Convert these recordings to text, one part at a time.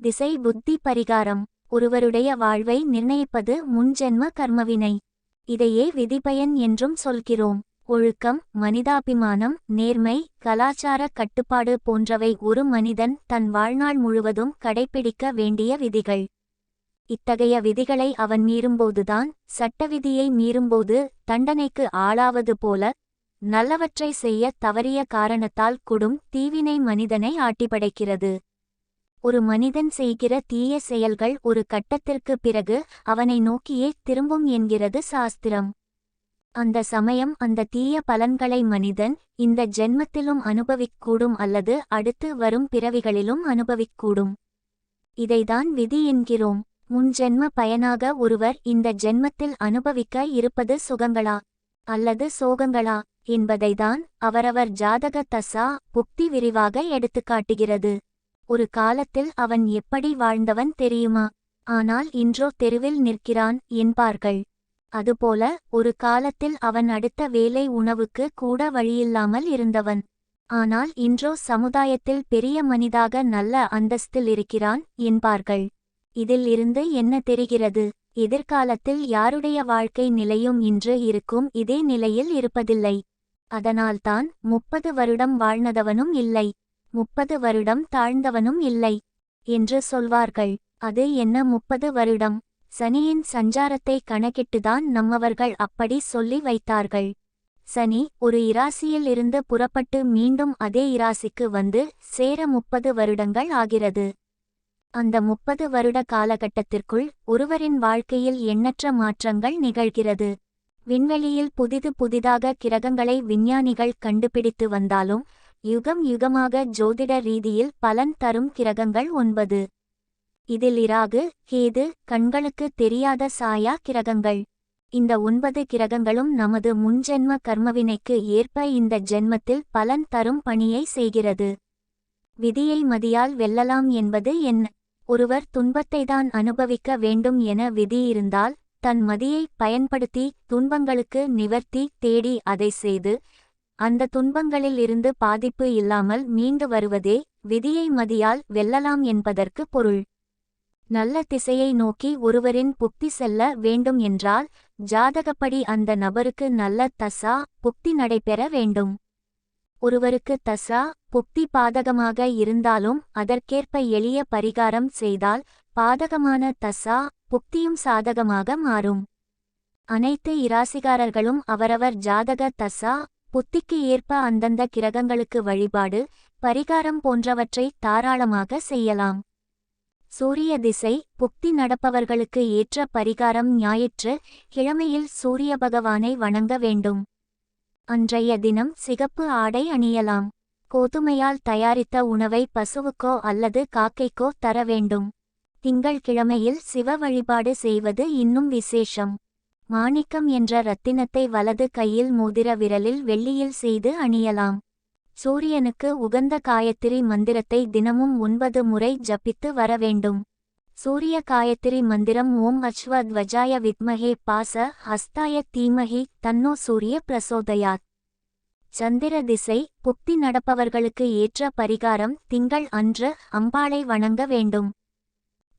திசை புத்தி பரிகாரம். ஒருவருடைய வாழ்வை நிர்ணயிப்பது முன்ஜென்ம கர்மவினை. இதையே விதிபயன் என்றும் சொல்கிறோம். ஒழுக்கம் மனிதாபிமானம் நேர்மை கலாச்சார கட்டுப்பாடு போன்றவை ஒரு மனிதன் தன் வாழ்நாள் முழுவதும் கடைப்பிடிக்க வேண்டிய விதிகள். இத்தகைய விதிகளை அவன் மீறும்போதுதான் சட்டவிதியை மீறும்போது தண்டனைக்கு ஆளாவது போல நல்லவற்றை செய்ய தவறிய காரணத்தால் குடும் தீவினை மனிதனை ஆட்டிப்படைக்கிறது. ஒரு மனிதன் செய்கிற தீய செயல்கள் ஒரு கட்டத்திற்கு பிறகு அவனை நோக்கியே திரும்பும் என்கிறது சாஸ்திரம். அந்த சமயம் அந்த தீய பலன்களை மனிதன் இந்த ஜென்மத்திலும் அனுபவிக்கூடும் அல்லது அடுத்து வரும் பிறவிகளிலும் அனுபவிக்கூடும் இதைதான் விதி என்கிறோம். முன்ஜென்ம பயனாக ஒருவர் இந்த ஜென்மத்தில் அனுபவிக்க இருப்பது சுகங்களா அல்லது சோகங்களா என்பதைதான் அவரவர் ஜாதக தசா புக்தி விரிவாக எடுத்துக்காட்டுகிறது. ஒரு காலத்தில் அவன் எப்படி வாழ்ந்தவன் தெரியுமா? ஆனால் இன்றோ தெருவில் நிற்கிறான் என்பார்கள். அதுபோல ஒரு காலத்தில் அவன் அடுத்த வேலை உணவுக்கு கூட வழியில்லாமல் இருந்தவன். ஆனால் இன்றோ சமுதாயத்தில் பெரிய மனிதாக நல்ல அந்தஸ்தில் இருக்கிறான் என்பார்கள். இதில் இருந்து என்ன தெரிகிறது? எதிர்காலத்தில் யாருடைய வாழ்க்கை நிலையும் இன்று இருக்கும் இதே நிலையில் இருப்பதில்லை. அதனால்தான் முப்பது வருடம் வாழ்ந்தவனும் இல்லை. முப்பது வருடம் தாழ்ந்தவனும் இல்லை. என்று சொல்வார்கள். அது என்ன முப்பது வருடம்? சனியின் சஞ்சாரத்தை கணக்கிட்டுதான் நம்மவர்கள் அப்படி சொல்லி வைத்தார்கள். சனி ஒரு இராசியில் இருந்து புறப்பட்டு மீண்டும் அதே இராசிக்கு வந்து சேர முப்பது வருடங்கள் ஆகிறது. அந்த முப்பது வருட காலகட்டத்திற்குள் ஒருவரின் வாழ்க்கையில் எண்ணற்ற மாற்றங்கள் நிகழ்கிறது. விண்வெளியில் புதிது புதிதாக கிரகங்களை விஞ்ஞானிகள் கண்டுபிடித்து வந்தாலும் யுகம் யுகமாக ஜோதிட ரீதியில் பலன் தரும் கிரகங்கள் ஒன்பது. இதில் இராகு கேது கண்களுக்கு தெரியாத சாயா கிரகங்கள். இந்த ஒன்பது கிரகங்களும் நமது முன்ஜென்ம கர்மவினைக்கு ஏற்ப இந்த ஜென்மத்தில் பலன் தரும் பணியை செய்கிறது. விதியை மதியால் வெல்லலாம் என்பது என்ன ஒருவர் துன்பத்தை தான் அனுபவிக்க வேண்டும் என விதியிருந்தால் தன் மதியை பயன்படுத்தி துன்பங்களுக்கு நிவர்த்தி தேடி அதை செய்து அந்த துன்பங்களில் இருந்து பாதிப்பு இல்லாமல் மீண்டு வருவதே விதியை மதியால் வெல்லலாம் என்பதற்கு பொருள். நல்ல திசையை நோக்கி ஒருவரின் புக்தி செல்ல வேண்டும் என்றால் ஜாதகப்படி அந்த நபருக்கு நல்ல தசா புக்தி நடைபெற வேண்டும். ஒருவருக்கு தசா புக்தி பாதகமாக இருந்தாலும் அதற்கேற்ப எளிய பரிகாரம் செய்தால் பாதகமான தசா புக்தியும் சாதகமாக மாறும். அனைத்து இராசிகாரர்களும் அவரவர் ஜாதக தசா புத்திக்கு ஏற்ப அந்தந்த கிரகங்களுக்கு வழிபாடு பரிகாரம் போன்றவற்றை தாராளமாக செய்யலாம். சூரிய திசை புக்தி நடப்பவர்களுக்கு ஏற்ற பரிகாரம் ஞாயிற்று கிழமையில் சூரிய பகவானை வணங்க வேண்டும். அன்றைய தினம் சிகப்பு ஆடை அணியலாம். கோதுமையால் தயாரித்த உணவை பசுவுக்கோ அல்லது காக்கைக்கோ தர வேண்டும். திங்கள் கிழமையில் சிவ வழிபாடு செய்வது இன்னும் விசேஷம். மாணிக்கம் என்ற ரத்தினத்தை வலது கையில் மோதிர விரலில் வெள்ளியில் செய்து அணியலாம். சூரியனுக்கு உகந்த காயத்திரி மந்திரத்தை தினமும் ஒன்பது முறை ஜபித்து வர வேண்டும். சூரிய காயத்திரி மந்திரம் ஓம் அஸ்வத்வஜாய வித்மஹே பாச ஹஸ்தாய தீமஹி தன்னோ சூரிய பிரசோதயாத். சந்திர திசை புக்தி நடப்பவர்களுக்கு ஏற்ற பரிகாரம் திங்கள் அன்று அம்பாளை வணங்க வேண்டும்.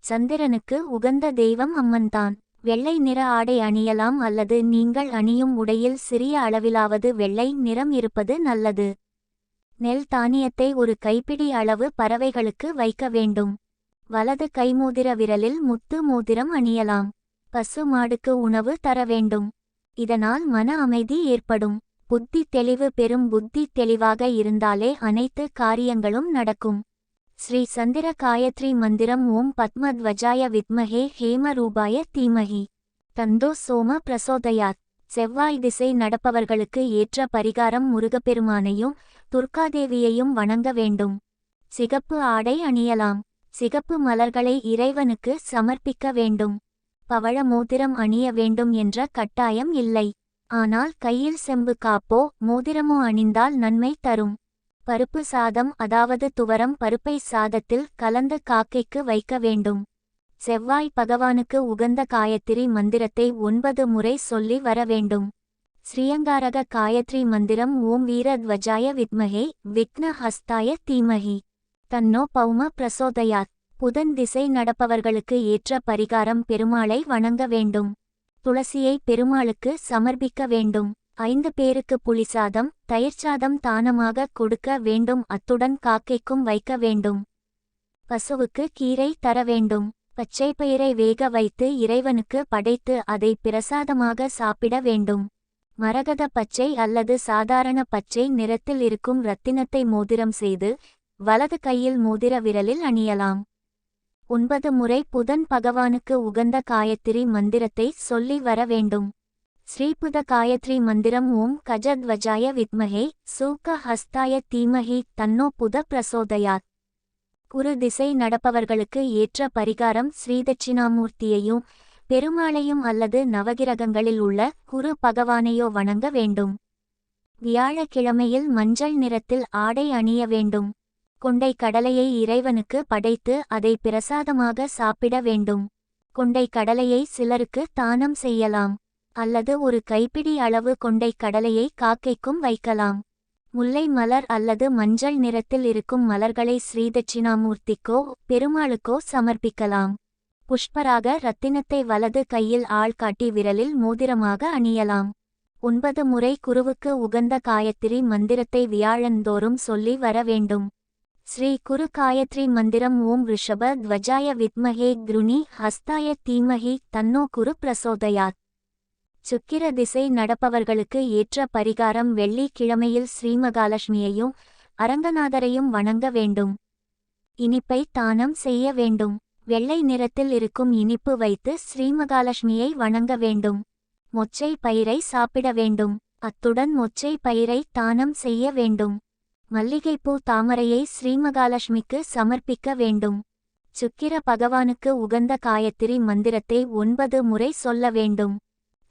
சந்திரனுக்கு உகந்த தெய்வம் அம்மன்தான். வெள்ளை நிற ஆடை அணியலாம் அல்லது நீங்கள் அணியும் உடையில் சிறிய அளவிலாவது வெள்ளை நிறம் இருப்பது நல்லது. நெல் தானியத்தை ஒரு கைப்பிடி அளவு பறவைகளுக்கு வைக்க வேண்டும். வலது கைமோதிர விரலில் முத்து மோதிரம் அணியலாம். பசு மாடுக்கு உணவு தர வேண்டும். இதனால் மன அமைதி ஏற்படும். புத்தி தெளிவு பெரும் புத்தி தெளிவாக இருந்தாலே அனைத்து காரியங்களும் நடக்கும். ஸ்ரீ சந்திர காயத்ரி மந்திரம் ஓம் பத்மத்வஜாய வித்மஹே ஹேமரூபாய தீமஹி. தந்தோ சோம பிரசோதயாத். செவ்வாய் திசை நடப்பவர்களுக்கு ஏற்ற பரிகாரம் முருகப்பெருமானையும் துர்காதேவியையும் வணங்க வேண்டும். சிகப்பு ஆடை அணியலாம். சிகப்பு மலர்களை இறைவனுக்கு சமர்ப்பிக்க வேண்டும். பவழ மோதிரம் அணிய வேண்டும் என்ற கட்டாயம் இல்லை. ஆனால் கையில் செம்பு காப்போ மோதிரமோ அணிந்தால் நன்மை தரும். பருப்பு சாதம் அதாவது துவரம் பருப்பை சாதத்தில் கலந்து காக்கைக்கு வைக்க வேண்டும். செவ்வாய் பகவானுக்கு உகந்த காயத்திரி மந்திரத்தை ஒன்பது முறை சொல்லி வர வேண்டும். ஸ்ரீயங்காரக காயத்ரி மந்திரம் ஓம் வீரத்வஜாய வித்மகே விக்ன ஹஸ்தாய தீமஹி தன்னோ பௌம பிரசோதயாத். புதன் திசை நடப்பவர்களுக்கு ஏற்ற பரிகாரம் பெருமாளை வணங்க வேண்டும். துளசியை பெருமாளுக்கு சமர்ப்பிக்க வேண்டும். ஐந்து பேருக்கு புளிசாதம் தயிர்சாதம் தானமாக கொடுக்க வேண்டும் அத்துடன் காக்கைக்கும் வைக்க வேண்டும். பசுவுக்கு கீரை தர வேண்டும். பச்சை பயிரை வேக வைத்து இறைவனுக்கு படைத்து அதை பிரசாதமாக சாப்பிட வேண்டும். மரகத பச்சை அல்லது சாதாரண பச்சை நிறத்தில் இருக்கும் இரத்தினத்தை மோதிரம் செய்து வலது கையில் மோதிர விரலில் அணியலாம். ஒன்பது முறை புதன் பகவானுக்கு உகந்த காயத்திரி மந்திரத்தை சொல்லி வர வேண்டும். ஸ்ரீபுத காயத்ரி மந்திரம் ஓம் கஜத்வஜாய வித்மஹே சூக்க ஹஸ்தாய தீமஹி தன்னோ புத பிரசோதயாத். குரு திசை நடப்பவர்களுக்கு ஏற்ற பரிகாரம் ஸ்ரீதட்சிணாமூர்த்தியையும் பெருமாளையும் அல்லது நவகிரகங்களில் உள்ள குரு பகவானையோ வணங்க வேண்டும். வியாழக்கிழமையில் மஞ்சள் நிறத்தில் ஆடை அணிய வேண்டும். கொண்டை கடலையை இறைவனுக்கு படைத்து அதை பிரசாதமாக சாப்பிட வேண்டும். கொண்டை கடலையை சிலருக்கு தானம் செய்யலாம். அல்லது ஒரு கைப்பிடி அளவு கொண்டை கடலையை காக்கைக்கும் வைக்கலாம். முல்லை மலர் அல்லது மஞ்சள் நிறத்தில் இருக்கும் மலர்களை ஸ்ரீதட்சிணாமூர்த்திக்கோ பெருமாளுக்கோ சமர்ப்பிக்கலாம். புஷ்பராக ரத்தினத்தை வலது கையில் ஆள்காட்டி விரலில் மோதிரமாக அணியலாம். ஒன்பது முறை குருவுக்கு உகந்த காயத்ரி மந்திரத்தை வியாழந்தோறும் சொல்லி வர வேண்டும். ஸ்ரீ குரு காயத்ரி மந்திரம் ஓம் ரிஷப துவஜாய வித்மஹே குருணி ஹஸ்தாய தீமஹி தன்னோ குரு பிரசோதயாத். சுக்கிர திசை நடப்பவர்களுக்கு ஏற்ற பரிகாரம் வெள்ளிக்கிழமையில் ஸ்ரீமகாலட்சுமியையும் அரங்கநாதரையும் வணங்க வேண்டும். இனிப்பை தானம் செய்ய வேண்டும். வெள்ளை நிறத்தில் இருக்கும் இனிப்பு வைத்து ஸ்ரீமகாலட்சுமியை வணங்க வேண்டும். மொச்சை பயிரை சாப்பிட வேண்டும். அத்துடன் மொச்சை பயிரை தானம் செய்ய வேண்டும். மல்லிகைப்பூ தாமரையை ஸ்ரீமகாலட்சுமிக்கு சமர்ப்பிக்க வேண்டும். சுக்கிர பகவானுக்கு உகந்த காயத்திரி மந்திரத்தை ஒன்பது முறை சொல்ல வேண்டும்.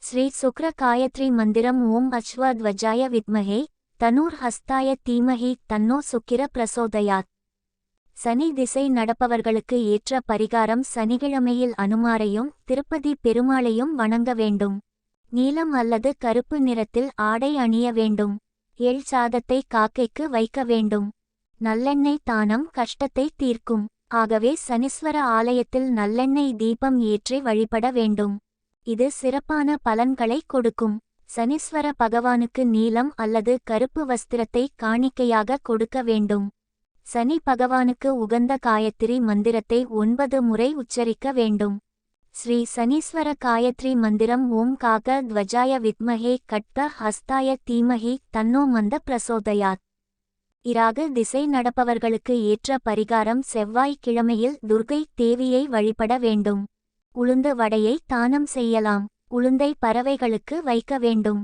ஸ்ரீ சுக்ர காயத்ரி மந்திரம் ஓம் அஸ்வத்வஜாய வித்மஹே தனூர் ஹஸ்தாய தீமஹி தன்னோ சுக்கிர பிரசோதயாத். சனி திசை நடப்பவர்களுக்கு ஏற்ற பரிகாரம் சனிக்கிழமையில் அனுமாரையும் திருப்பதி பெருமாளையும் வணங்க வேண்டும். நீலம் அல்லது கருப்பு நிறத்தில் ஆடை அணிய வேண்டும். எள் சாதத்தை காக்கைக்கு வைக்க வேண்டும். நல்லெண்ணெய் தானம் கஷ்டத்தை தீர்க்கும். ஆகவே சனீஸ்வர ஆலயத்தில் நல்லெண்ணெய் தீபம் ஏற்றி வழிபட வேண்டும். இது சிறப்பான பலன்களை கொடுக்கும். சனீஸ்வர பகவானுக்கு நீலம் அல்லது கருப்பு வஸ்திரத்தை காணிக்கையாக கொடுக்க வேண்டும். சனி பகவானுக்கு உகந்த காயத்ரி மந்திரத்தை ஒன்பது முறை உச்சரிக்க வேண்டும். ஸ்ரீ சனீஸ்வர காயத்ரி மந்திரம் ஓம் காக துவஜாய வித்மஹே கட்க ஹஸ்தாய தீமஹி தன்னோ மந்த பிரசோதயாத். இராகு திசை நடப்பவர்களுக்கு ஏற்ற பரிகாரம் செவ்வாய்க்கிழமையில் துர்கை தேவியை வழிபட வேண்டும். உளுந்த வடையை தானம் செய்யலாம். உளுந்தை பறவைகளுக்கு வைக்க வேண்டும்.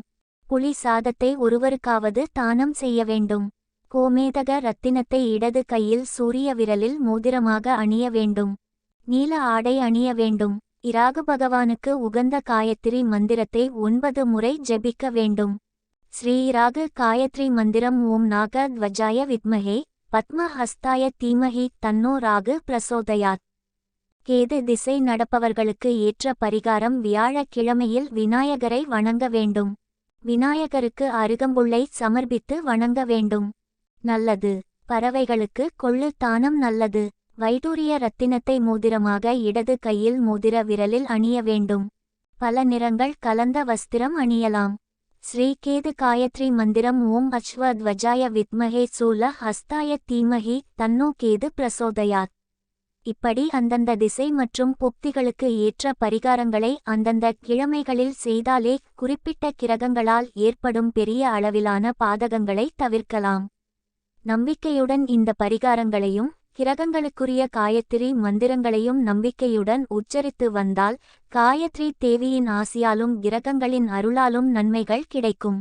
புலி சாதத்தை ஒருவருக்காவது தானம் செய்ய வேண்டும். கோமேதக ரத்தினத்தை இடது கையில் சூரிய விரலில் மோதிரமாக அணிய வேண்டும். நீல ஆடை அணிய வேண்டும். இராகு பகவானுக்கு உகந்த காயத்ரி மந்திரத்தை ஒன்பது முறை ஜெபிக்க வேண்டும். ஸ்ரீ இராகு காயத்ரி மந்திரம் ஓம் நாக துவஜாய வித்மஹே. பத்ம ஹஸ்தாய தீமஹி தன்னோ ராகு பிரசோதயாத். கேது திசை நடப்பவர்களுக்கு ஏற்ற பரிகாரம் வியாழக்கிழமையில் விநாயகரை வணங்க வேண்டும். விநாயகருக்கு அருகம்புல்லை சமர்ப்பித்து வணங்க வேண்டும். நல்லது. பறவைகளுக்கு கொள்ளு தானம் நல்லது. வைடூரிய ரத்தினத்தை மோதிரமாக இடது கையில் மோதிர விரலில் அணிய வேண்டும். பல நிறங்கள் கலந்த வஸ்திரம் அணியலாம். ஸ்ரீகேது காயத்ரி மந்திரம் ஓம் அஸ்வத்வஜாய வித்மஹே சூல ஹஸ்தாய தீமஹி தன்னோ கேது பிரசோதயாத். இப்படி அந்தந்த திசை மற்றும் புக்திகளுக்கு ஏற்ற பரிகாரங்களை அந்தந்த கிழமைகளில் செய்தாலே குறிப்பிட்ட கிரகங்களால் ஏற்படும் பெரிய அளவிலான பாதகங்களை தவிர்க்கலாம். நம்பிக்கையுடன் இந்த பரிகாரங்களையும் கிரகங்களுக்குரிய காயத்ரி மந்திரங்களையும் நம்பிக்கையுடன் உச்சரித்து வந்தால் காயத்ரி தேவியின் ஆசியாலும் கிரகங்களின் அருளாலும் நன்மைகள் கிடைக்கும்.